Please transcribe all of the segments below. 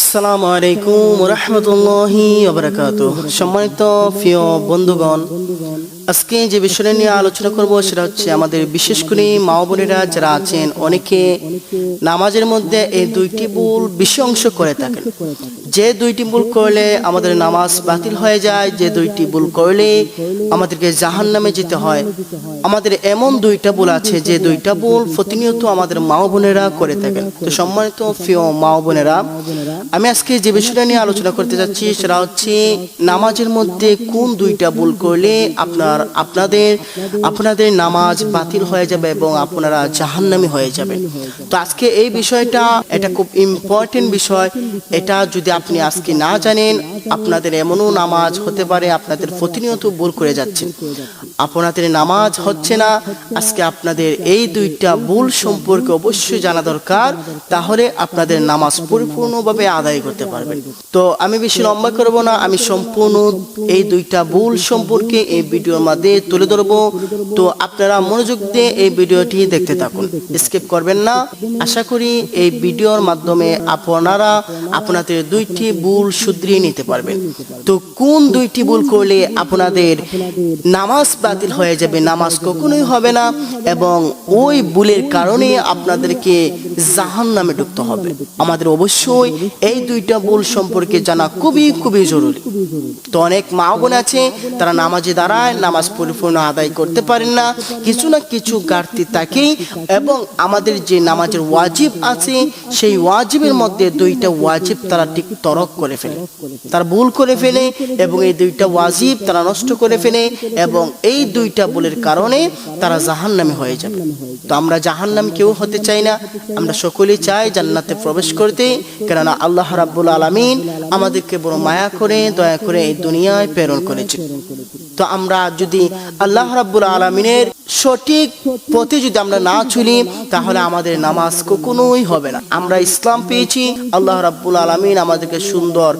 আসসালামু আলাইকুম রহমতুল্লাহি ওবরাকাত সম্মানিত প্রিয় বন্ধুগণ, আজকে যে বিষয় নিয়ে আলোচনা করব সেটা হচ্ছে আমাদের বিশেষ করে মা বোনেরা যারা আছেন, অনেকে নামাজের মধ্যে এই দুইটি ভুল বেশি অংশ করে থাকেন। যে দুইটি ভুল করলে আমাদের নামাজ বাতিল হয়ে যায়, যে দুইটি ভুল করলে আমাদেরকে জাহান নামে যেতে হয়। আমাদের এমন দুইটা ভুল আছে, যে দুইটা ভুল প্রতিনিয়ত আমাদের মা বোনেরা করে থাকেন। তো সম্মানিত প্রিয় মা বোনেরা, আমি আজকে যে বিষয়টা নিয়ে আলোচনা করতে যাচ্ছি সেটা হচ্ছে, নামাজের মধ্যে কোন দুইটা ভুল করলে আপনার, আপনাদের আপনাদের নামাজ বাতিল হয়ে যাবে এবং আপনারা জাহান্নামী হয়ে যাবে তো আজকে এই বিষয়টা, এটা খুব ইম্পর্টেন্ট বিষয়। এটা যদি আপনি আজকে না জানেন আপনাদের এমনও নামাজ হতে পারে আপনাদের প্রতিনিয়ত ভুল করে যাচ্ছেন। আপনাদের নামাজ হচ্ছে না। আজকে আপনাদের এই দুইটা ভুল সম্পর্কে অবশ্যই জানা দরকার। তাহলে আপনাদের নামাজ পরিপূর্ণভাবে আদায় করতে পারবেন। তো আমি বেশি লম্বা করব না, আমি সম্পূর্ণ এই দুইটা ভুল সম্পর্কে এই ভিডিওর মধ্যে তুলে ধরবো। তো আপনারা মনোযোগ দিয়ে এই ভিডিওটি দেখতে থাকুন, স্কিপ করবেন না। আশা করি এই ভিডিওর মাধ্যমে আপনারা আপনাদের দুইটি ভুল শুধরিয়ে নিতে পারবেন। তো কোন দুইটি ভুল করলে আপনাদের নামাজ বাতিল হয়ে যাবে, নামাজ কখনোই হবে না এবং ওই ভুলের কারণে আপনাদেরকে জাহান নামে ঢুকতে হবে। আমাদের অবশ্যই এই দুইটা ভুল সম্পর্কে জানা খুবই খুবই জরুরি। তো অনেক মা বোন আছে, তারা নামাজে দাঁড়ায়, নামাজ পরিপূর্ণ আদায় করতে পারেন না, কিছু না কিছু ঘাটতি থাকেই এবং আমাদের যে নামাজের ওয়াজিব আছে, সেই ওয়াজিবের মধ্যে দুইটা ওয়াজিব তারা ঠিক তরক করে ফেলে। তারা ভুল করে ফেলে এবং এই দুইটা ওয়াজিব তারা নষ্ট করে ফেলে এবং এই দুইটা ভুলের কারণে তারা জাহান্নামে হয়ে যাবে। তো আমরা জাহান্নাম কেউ হতে চাই না। আমরা সকলেই চাই জান্নাতে প্রবেশ করতে। কেননা আল্লাহ রাব্বুল আলামিন আমাদেরকে বড় মায়া করে, দয়া করে এই দুনিয়ায় প্রেরণ করেছে তো আমরা যদি আল্লাহ রাব্বুল আলমিনের সঠিক পথে যদি আমরা না চলি, তাহলে আমাদের নামাজ কখনোই হবে না। আমরা ইসলাম পেয়েছি, আল্লাহ রাব্বুল আলমিন আমাদেরকে সুন্দর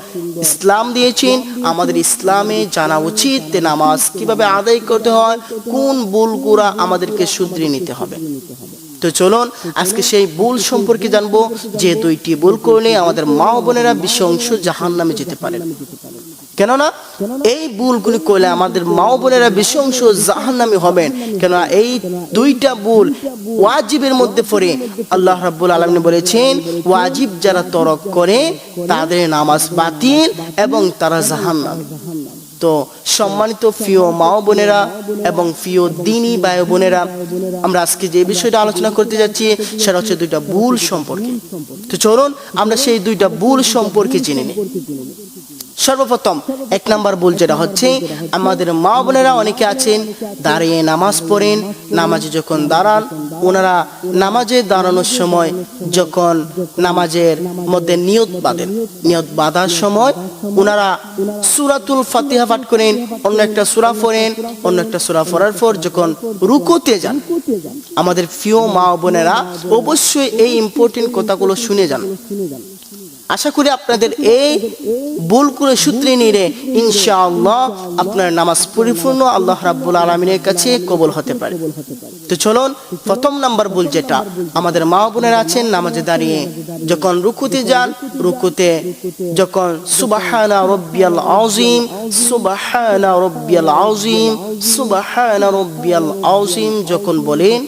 ইসলাম দিয়েছেন। আমাদের ইসলামে জানা উচিত নামাজ কীভাবে আদায় করতে হয়, কোন ভুলগুলা আমাদেরকে শুধরে নিতে হবে। তো চলুন, আজকে সেই ভুল সম্পর্কে জানব, যে দুইটি ভুল করলে আমাদের মা বোনেরা অংশ জাহান নামে যেতে পারে। কেননা, এই ভুলগুলি করলে আমাদের মা বোনেরা বেশি অংশ জাহান্নামী হবেন। কেননা, এই দুইটা ভুল ওয়াজিবের মধ্যে পড়ে। আল্লাহ রাব্বুল আলমিন বলেছেন, ওয়াজিব যারা তরক করে, তাদের নামাজ বাতিল এবং তারা জাহান্নামী। তো সম্মানিত প্রিয় মা বোনেরা এবং প্রিয় দিনী ভাই বোনেরা, আমরা আজকে যে বিষয়টা আলোচনা করতে যাচ্ছি সেটা হচ্ছে দুইটা ভুল সম্পর্কে। তো চলুন আমরা সেই দুইটা ভুল সম্পর্কে জেনে নিই। সর্বপ্রথম, এক নাম্বার ভুল যেটা হচ্ছে, আমাদের মা বোনেরা অনেকে আছেন, দাঁড়িয়ে নামাজ পড়েন, নামাজে যখন দাঁড়ান ওনারা নামাজে দাঁড়ানোর সময় যখন নামাজের মধ্যে নিয়ত বাঁধেন। নিয়ত বাঁধার সময় ওনারা সুরাতুল ফাতিহা পাঠ করেন, অন্য একটা সুরা ফোরেন অন্য একটা সুরা ফোরার পর যখন রুকুতে যান। আমাদের প্রিয় মা বোনেরা অবশ্যই এই ইম্পর্টেন্ট কথাগুলো শুনে যান। আশা করি আপনাদের এই ভুল করে সূত্রে নিয়ে ইনশাআল্লাহ আপনার নামাজ পরিপূর্ণ আল্লাহ রাব্বুল আলমিনের কাছে কবল হতে পারে। তো চলুন, প্রথম নাম্বার ভুল যেটা, আমাদের মা বোনেরা আছেন নামাজে দাঁড়িয়ে, যখন রুকুতে যান, রুকুতে যখন সুবাহানা রব্বিয়াল আযীম, সুবাহানা রব্বিয়াল আযীম, সুবাহানা রব্বিয়াল আযীম যখন বলেন,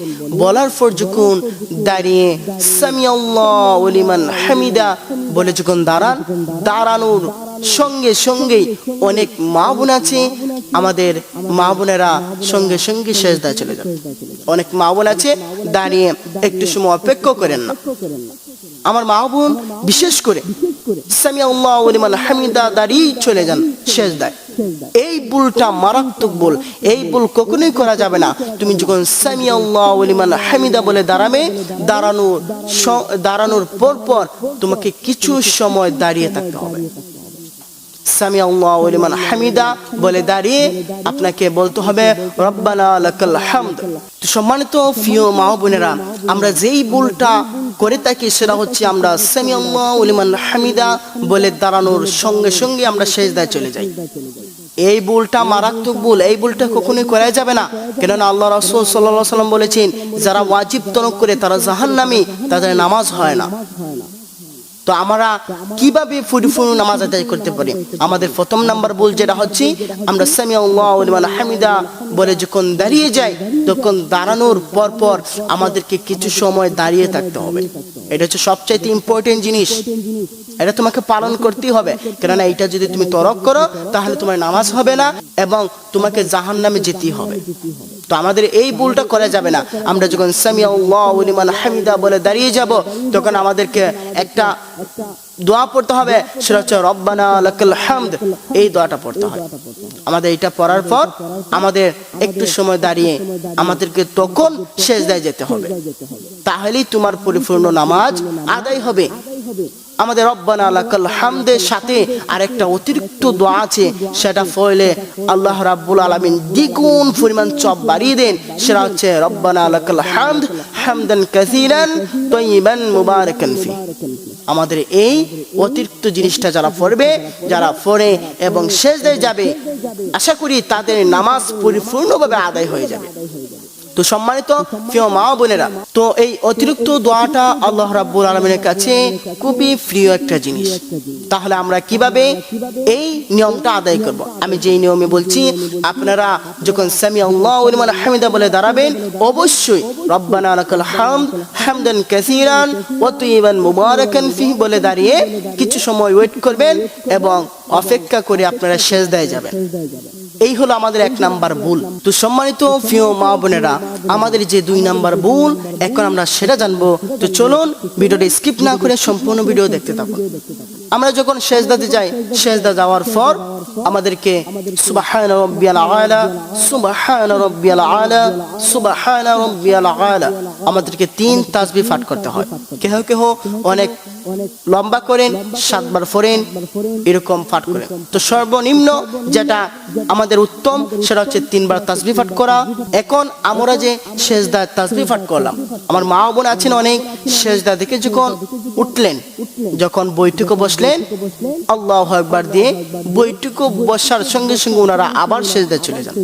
বলার পর যখন দাঁড়িয়ে, সামিয়াল্লাহু লিমান হামিদা। বলে যখন দাঁড়ান, দাঁড়ানোর সঙ্গে সঙ্গেই অনেক মা বোন আছে। আমাদের মা বোনেরা সঙ্গে সঙ্গে শেষ শেষদায় চলে যান। অনেক মা বোন আছে, দাঁড়িয়ে একটু সময় অপেক্ষা করেন না। আমার মা বোন, বিশেষ করে সামিয়াল্লাহ লিমান হামিদা দাঁড়িয়ে চলে যান শেষ দায় এই মারাত্মক এই কখনোই করা যাবে না। তুমি যখন হামিদা বলে দাঁড়াবে, দাঁড়ানোর দাঁড়ানোর পর পর তোমাকে কিছু সময় দাঁড়িয়ে থাকতে হবে। হামিদা বলে দাঁড়িয়ে আপনাকে বলতে হবে সম্মানিত মা বোনেরা, আমরা যেই ভুলটা করে থাকি সেটা হচ্ছে আমরা সামি আল্লাহ লিমান হামিদা বলে দাঁড়ানোর সঙ্গে সঙ্গে আমরা শেষ দায় চলে যাই। এই ভুলটা মারাত্মক ভুল, এই ভুলটা কখনোই করা যাবে না। কেননা আল্লাহ রাসূল আলাইহি সাল্লাম বলেছেন, যারা ওয়াজিব তরক করে তারা জাহান্নামী, তাদের নামাজ হয় না। তো আমরা কীভাবে পরিপূর্ণ নামাজ আদায় করতে পারি? আমাদের প্রথম নাম্বার ভুল যেটা হচ্ছে, আমরা সামি আল্লাহ হামিদা বলে যখন দাঁড়িয়ে যাই, তখন দাঁড়ানোর পর পর আমাদেরকে কিছু সময় দাঁড়িয়ে থাকতে হবে। এটা হচ্ছে সবচাইতে ইম্পর্টেন্ট জিনিস। এটা তোমাকে পালন করতেই হবে। কেননা এটা যদি তুমি তরক করো, তাহলে তোমার নামাজ হবে না এবং তোমাকে জাহান নামে যেতেই হবে। তো আমাদের এই ভুলটা করা যাবে না। আমরা যখন সামিয়া হামিদা বলে দাঁড়িয়ে যাব, তখন আমাদেরকে একটা দোয়া পড়তে হবে সেটা হচ্ছে রব্বানা লাকাল হামদ। এই দোয়াটা পড়তে হয় আমাদের এটা পড়ার পর আমাদের একটু সময় দাঁড়িয়ে আমাদেরকে তখন শেষ দায় যেতে হবে। তাহলেই তোমার পরিপূর্ণ নামাজ আদায় হবে। আমাদের রব্বানা লাকাল হামদের সাথে আরেকটা অতিরিক্ত দোয়া আছে। সেটা ফলে আল্লাহ রাব্বুল আলামিন দ্বিগুণ পরিমাণ চপ বাড়িয়ে দেন। সেটা হচ্ছে রব্বানা লাকাল হামদ। হামদান কাসিরান তৈবান মুবারাকান ফি। আমাদের এই অতিরিক্ত জিনিসটা যারা পড়বে, যারা পড়ে এবং শেষদায় যাবে, আশা করি তাদের নামাজ পরিপূর্ণভাবে আদায় হয়ে যাবে। তো সম্মানিত প্রিয় মা বোনেরা, তো এই অতিরিক্ত দোয়াটা আল্লাহ রাব্বুল আলমিনের কাছে খুবই প্রিয় একটা জিনিস। তাহলে আমরা কীভাবে এই নিয়মটা আদায় করব? আমি যেই নিয়মে বলছি, আপনারা যখন সামি আল্লাহ হামিদা বলে দাঁড়াবেন, অবশ্যই রব্বানা লাকাল হামদ হামদান কাসীরান ওয়া তাইয়িবান মুবারাকান ফিহি বলে দাঁড়িয়ে কিছু সময় ওয়েট করবেন এবং অপেক্ষা করে আপনারা শেষ দেয় যাবেন। এই হলো আমাদের এক নাম্বার ভুল। তো সম্মানিত প্রিয় মা বোনেরা, আমাদের যে দুই নাম্বার ভুল, এখন আমরা সেটা জানব। তো চলুন ভিডিওটা স্কিপ না করে সম্পূর্ণ ভিডিও দেখতে থাকুন। আমরা যখন শেষদাতে যাই শেষদা যাওয়ার পর আমাদেরকে সুবাহান রব্বিয়াল আলা, সুবাহান রব্বিয়াল আলা, সুবাহান রব্বিয়াল আলা, আমাদেরকে তিন তাসবিহ পাঠ করতে হয়। কেহ কেহ অনেক লম্বা করেন সাতবার ফোরেন এরকম পাঠ করেন। তো সর্বনিম্ন যেটা আমাদের উত্তম সেটা হচ্ছে তিনবার তাসবি পাঠ করা। এখন আমরা যে শেষদা তাসবি পাঠ করলাম আমার মা বোন আছেন অনেক শেষদা থেকে যখন উঠলেন যখন বৈঠকে বসলেন আল্লাহ একবার দিয়ে বৈঠকে বসার সঙ্গে সঙ্গে ওনারা আবার শেষদা চলে যান।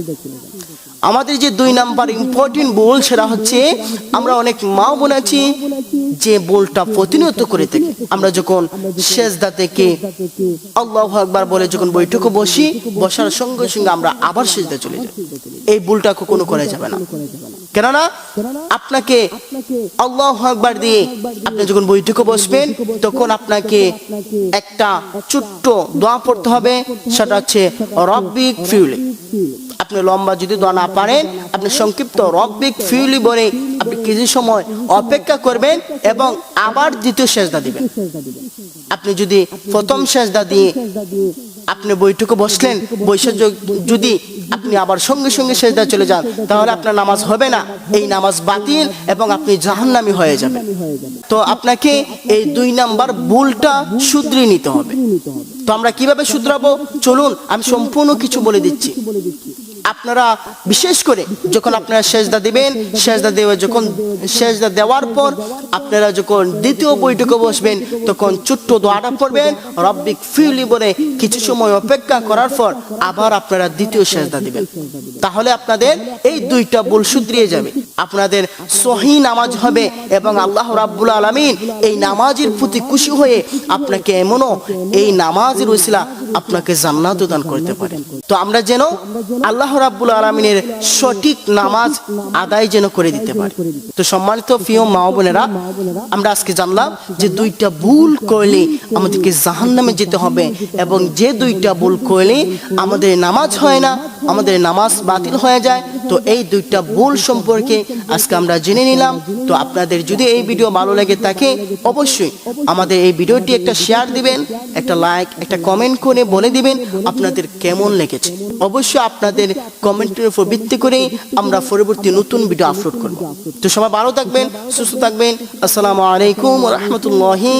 আমাদের যে দুই নাম্বার ইম্পর্টেন্ট বোল সেটা হচ্ছে আমরা অনেক মা বোন আছি, যে বোলটা প্রতিনিয়ত করে থাকি। আমরা যখন শেষদা থেকে আল্লাহ একবার বলে যখন বৈঠকে বসি, বসার সঙ্গে সঙ্গে আমরা আবার সেজদা চলে যাই। এই ভুলটা কখনো করা যাবে না। কেননা আপনাকে আল্লাহ একবার দিয়ে আপনি যখন বৈঠকে বসবেন, তখন আপনাকে একটা ছোট্ট দোয়া পড়তে হবে, সেটা হচ্ছে রব্বিক ফিউলি আপনি লম্বা যদি না পারেন, আপনি সংক্ষিপ্ত রব্বিক ফিউলি বলে আপনি কিছু সময় অপেক্ষা করবেন এবং আবার দ্বিতীয় সেজদা দিবেন। আপনি যদি প্রথম সেজদা দিয়ে আপনি বৈঠকে বসলেন বৈশা যদি আপনি আবার সঙ্গে সঙ্গে সেজদা চলে যান, তাহলে আপনার নামাজ হবে না। এই নামাজ বাতিল এবং আপনি জাহান্নামি হয়ে যাবেন। তো আপনাকে এই দুই নাম্বার ভুলটা শুধরিয়ে নিতে হবে। তো আমরা কীভাবে শুধরাবো? চলুন, আমি সম্পূর্ণ কিছু বলে দিচ্ছি। আপনারা বিশেষ করে যখন আপনারা সেজদা দিবেন, সেজদা দেওয়া যখন সেজদা দেওয়ার পর আপনারা যখন দ্বিতীয় বৈঠকে বসবেন, তখন ছোট্ট দোয়াটা পড়বেন, রব্বিক ফিউলি বলে কিছু সময় অপেক্ষা করার পর আবার আপনারা দ্বিতীয় সেজদা দিবেন। তাহলে আপনাদের এই দুইটা ভুল শুধরিয়ে যাবে। আপনাদের সহি নামাজ হবে এবং আল্লাহ রাব্বুল আলামিন এই নামাজের প্রতি খুশি হয়ে আপনাকে এমনও এই নামাজের উসিলা আপনাকে জান্নাত দান করতে পারে। তো আমরা যেন আল্লাহ রাব্বুল আলমিনের সঠিক নামাজ আদায় যেন করে দিতে পারে। তো সম্মানিত প্রিয় মা বোনেরা, আমরা আজকে জানলাম যে দুইটা ভুল করলে আমাদেরকে জাহান নামে যেতে হবে এবং যে দুইটা ভুল করলে আমাদের নামাজ হয় না, আমাদের নামাজ বাতিল হয়ে যায়। তো এই দুইটা ভুল সম্পর্কে আজকে আমরা জেনে নিলাম। তো আপনাদের যদি এই ভিডিও ভালো লাগে থাকে, অবশ্যই আমাদের এই ভিডিওটি একটা শেয়ার দিবেন, একটা লাইক, একটা কমেন্ট করে বলে দিবেন আপনাদের কেমন লেগেছে। অবশ্যই আপনাদের কমেন্টের উপর ভিত্তি করে আমরা পরবর্তী নতুন ভিডিও আপলোড করব। তো সবাই ভালো থাকবেন, সুস্থ থাকবেন। আসসালামু আলাইকুম রহমতুল্লাহি